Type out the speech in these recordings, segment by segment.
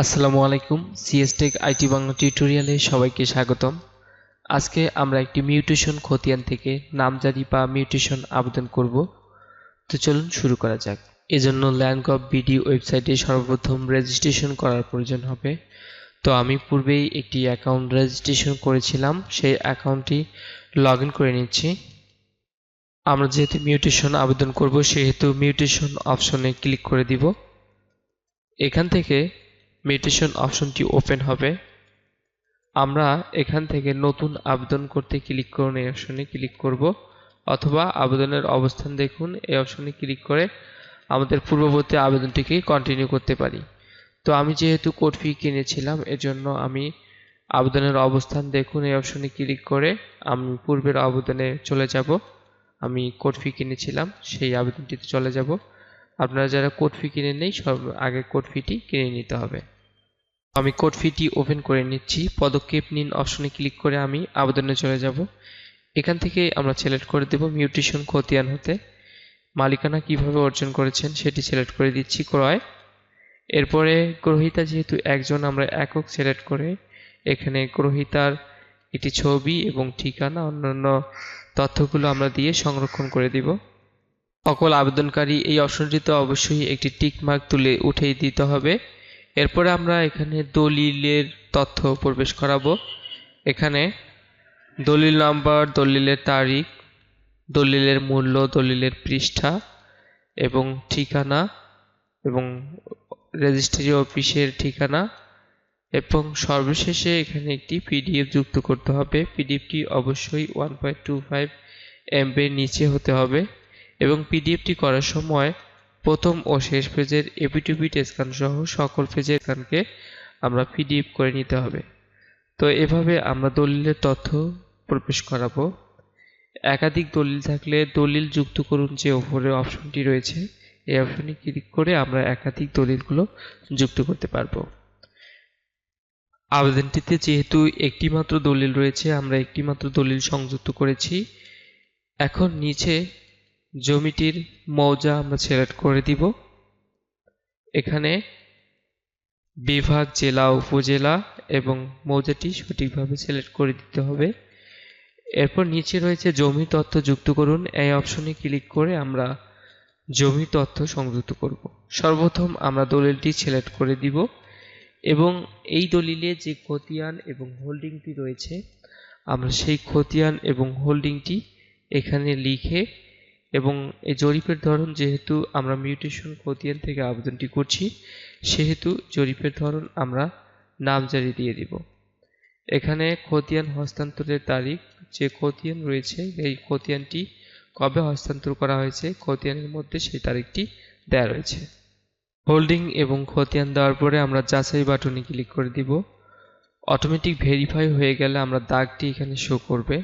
আসসালামু আলাইকুম সিএসটেক আইটি বাংলা টিউটোরিয়ালে সবাইকে স্বাগতম। আজকে আমরা একটি মিউটেশন খতিয়ান থেকে নামজারি বা মিউটেশন আবেদন করব। তো চলুন শুরু করা যাক। এজন্য ল্যান্ড ল্যান্ডগভ বিডি ওয়েবসাইটে সর্বপ্রথম রেজিস্ট্রেশন করার প্রয়োজন হবে। তো আমি পূর্বেই একটি অ্যাকাউন্ট রেজিস্ট্রেশন করেছিলাম, সেই অ্যাকাউন্টটি লগ করে নিচ্ছি। আমরা যেহেতু মিউটেশন আবেদন করব, সেহেতু মিউটেশন অপশনে ক্লিক করে দিব। এখান থেকে মিউটেশন অপশনটি ওপেন হবে। আমরা এখান থেকে নতুন আবেদন করতে ক্লিক করুন, এই অপশনে ক্লিক করব। অথবা আবেদনের অবস্থান দেখুন, এই অপশনে ক্লিক করে আমাদের পূর্ববর্তী আবেদনটিকে কন্টিনিউ করতে পারি। তো আমি যেহেতু কোড ফি কিনেছিলাম, এজন্য আমি আবেদনের অবস্থান দেখুন, এই অপশনে ক্লিক করে আমি পূর্বের আবেদনে চলে যাব। আমি কোড ফি কিনেছিলাম, সেই আবেদনটিতে চলে যাব। আপনারা যারা কোড ফি কিনে নেই, সব আগে কোড ফিটি কিনে নিতে হবে। আমি কোড ফিটি ওপেন করে নিচ্ছি। পদক্ষেপ নিন অপশনে ক্লিক করে আমি আবেদনে চলে যাব। এখান থেকে আমরা সিলেক্ট করে দেব মিউটেশন খতিয়ান হতে। মালিকানা কীভাবে অর্জন করেছেন সেটি সিলেক্ট করে দিচ্ছি ক্রয়। এরপরে গ্রহিতা যেহেতু একজন, আমরা একক সিলেক্ট করে এখানে গ্রহিতার একটি ছবি এবং ঠিকানা, অন্যান্য তথ্যগুলো আমরা দিয়ে সংরক্ষণ করে দিব। সকল আবেদনকারী এই অপশনটিতে অবশ্যই একটি টিক মার্ক তুলে উঠেই দিতে হবে। এরপরে আমরা এখানে দলিলের তথ্য প্রবেশ করাবো। এখানে দলিল নাম্বার, দলিলের তারিখ, দলিলের মূল্য, দলিলের পৃষ্ঠা এবং ঠিকানা এবং রেজিস্ট্রি অফিসের ঠিকানা এবং সর্বশেষে এখানে একটি পিডিএফ যুক্ত করতে হবে। পিডিএফটি অবশ্যই ওয়ান পয়েন্ট টু ফাইভ এমবির নিচে হতে হবে। এবং পিডিএফটি করার সময় প্রথম ও শেষ পেজের এপিটুপিট স্ক্যান সহ সকল পেজের স্ক্যানকে আমরা পিডিএফ করে নিতে হবে। তো এভাবে আমরা দলিলের তথ্য প্রবেশ করাবো। একাধিক দলিল থাকলে দলিল যুক্ত করুন যে ওপরের অপশনটি রয়েছে। এই অপশনে ক্লিক করে আমরা একাধিক দলিলগুলো যুক্ত করতে পারব। আবেদনটিতে যেহেতু একটিমাত্র দলিল রয়েছে, আমরা একটিমাত্র দলিল সংযুক্ত করেছি। এখন নিচে জমিটির মৌজা আমরা সিলেক্ট করে দিব। এখানে বিভাগ জেলা, উপজেলা এবং মৌজাটি সঠিকভাবে সিলেক্ট করে দিতে হবে। এরপর নিচে রয়েছে জমি তথ্য যুক্ত করুন। এই অপশনে ক্লিক করে আমরা জমি তথ্য সংযুক্ত করব। সর্বপ্রথম আমরা দলিলটি সিলেক্ট করে দিব এবং এই দলিলে যে খতিয়ান এবং হোল্ডিংটি রয়েছে, আমরা সেই খতিয়ান এবং হোল্ডিংটি এখানে লিখে এবং এই জরিপের ধরন যেহেতু আমরা মিউটেশন খতিয়ান থেকে আবেদনটি করছি, সেহেতু জরিপের ধরন আমরা নামজারি দিয়ে দিব। এখানে খতিয়ান হস্তান্তরের তারিখ, যে খতিয়ান রয়েছে, এই খতিয়ানটি কবে হস্তান্তর করা হয়েছে, খতিয়ানের মধ্যে সেই তারিখটি দেওয়া রয়েছে। হোল্ডিং এবং খতিয়ান দেওয়ার পরে আমরা যাচাই বাটনে ক্লিক করে দিব। অটোমেটিক ভেরিফাই হয়ে গেলে আমরা দাগটি এখানে শো করবে।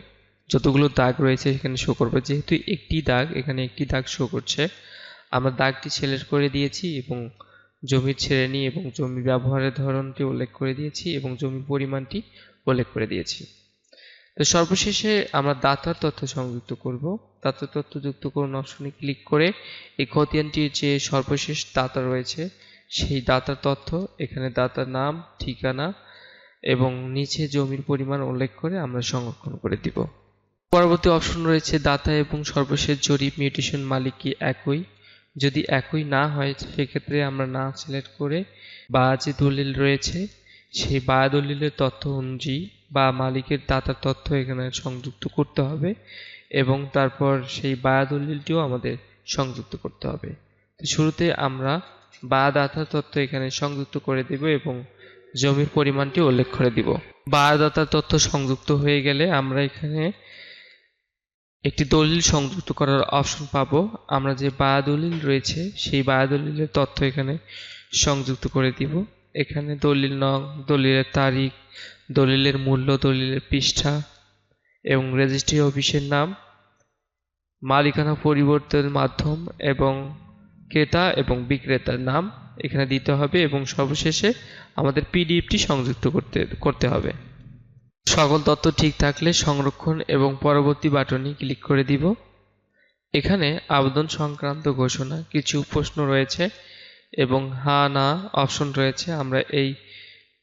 যতগুলো দাগ রয়েছে এখানে শো করবে। যেহেতু একটি দাগ, এখানে একটি দাগ শো করছে। আমরা দাগটি সিলেক্ট করে দিয়েছি এবং জমির শ্রেণি এবং জমি ব্যবহারের ধরনটি উল্লেখ করে দিয়েছি এবং জমির পরিমাণটি উল্লেখ করে দিয়েছি। তো সর্বশেষে আমরা দাতার তথ্য সংযুক্ত করব। দাতার তথ্য যুক্ত করুন অপশনে ক্লিক করে এই খতিয়ানটির যে সর্বশেষ দাতা রয়েছে, সেই দাতার তথ্য, এখানে দাতার নাম, ঠিকানা এবং নিচে জমির পরিমাণ উল্লেখ করে আমরা সংরক্ষণ করে দিব। পরবর্তী অপশন রয়েছে দাতা এবং সর্বশেষ জরিপ মিউটেশন মালিক কি একই। যদি একই না হয়, সেক্ষেত্রে আমরা না সিলেক্ট করে বা যে দলিল রয়েছে, সেই বা দলিলের তথ্য অনুযায়ী বা মালিকের দাতার তথ্য এখানে সংযুক্ত করতে হবে এবং তারপর সেই বা দলিলটিও আমাদের সংযুক্ত করতে হবে। তো শুরুতে আমরা বা দাতার তথ্য এখানে সংযুক্ত করে দেব এবং জমির পরিমাণটি উল্লেখ করে দিব। বা দাতার তথ্য সংযুক্ত হয়ে গেলে আমরা এখানে একটি দলিল সংযুক্ত করার অপশন পাব। আমরা যে বায়া দলিল রয়েছে, সেই বায়া দলিলের তথ্য এখানে সংযুক্ত করে দিব। এখানে দলিল নং, দলিলের তারিখ, দলিলের মূল্য, দলিলের পৃষ্ঠা এবং রেজিস্ট্রি অফিসের নাম, মালিকানা পরিবর্তনের মাধ্যম এবং ক্রেতা এবং বিক্রেতার নাম এখানে দিতে হবে এবং সর্বশেষে আমাদের পিডিএফটি সংযুক্ত করতে করতে হবে। সকল তথ্য ঠিক থাকলে সংরক্ষণ এবং পরবর্তী বাটনে ক্লিক করে দিব। এখানে আবেদন সংক্রান্ত ঘোষণা, কিছু প্রশ্ন রয়েছে এবং হা, না অপশন রয়েছে, আমরা এই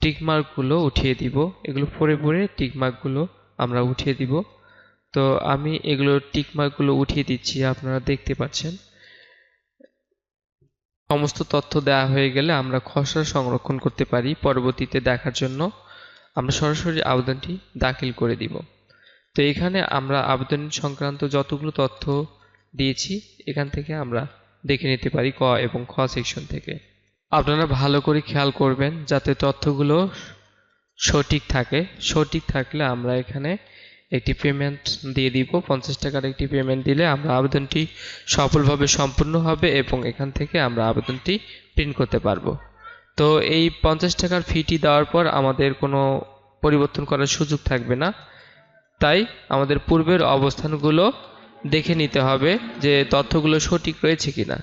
টিকমার্কগুলো উঠিয়ে দিব। এগুলো পরে পরে টিকমার্কগুলো আমরা উঠিয়ে দিব। তো আমি এগুলো টিকমার্কগুলো উঠিয়ে দিচ্ছি, আপনারা দেখতে পাচ্ছেন। সমস্ত তথ্য দেওয়া হয়ে গেলে আমরা খসড়া সংরক্ষণ করতে পারি পরবর্তীতে দেখার জন্য। আমরা সরাসরি আবেদনটি দাখিল করে দিব। তো এখানে আমরা আবেদন সংক্রান্ত যতগুলো তথ্য দিয়েছি, এখান থেকে আমরা দেখে নিতে পারি ক এবং খ সেকশন থেকে। আপনারা ভালো করে খেয়াল করবেন যাতে তথ্যগুলো সঠিক থাকে। সঠিক থাকলে আমরা এখানে একটি পেমেন্ট দিয়ে দিব। পঞ্চাশ টাকার একটি পেমেন্ট দিলে আমরা আবেদনটি সফলভাবে সম্পূর্ণ হবে এবং এখান থেকে আমরা আবেদনটি প্রিন্ট করতে পারব। তো এই পঞ্চাশ টাকার ফিটি দেওয়ার পর আমাদের কোনো পরিবর্তন করার সুযোগ থাকবে না। তাই আমাদের পূর্বের অবস্থানগুলো দেখে নিতে হবে যে তথ্যগুলো সঠিক রয়েছে কিনা।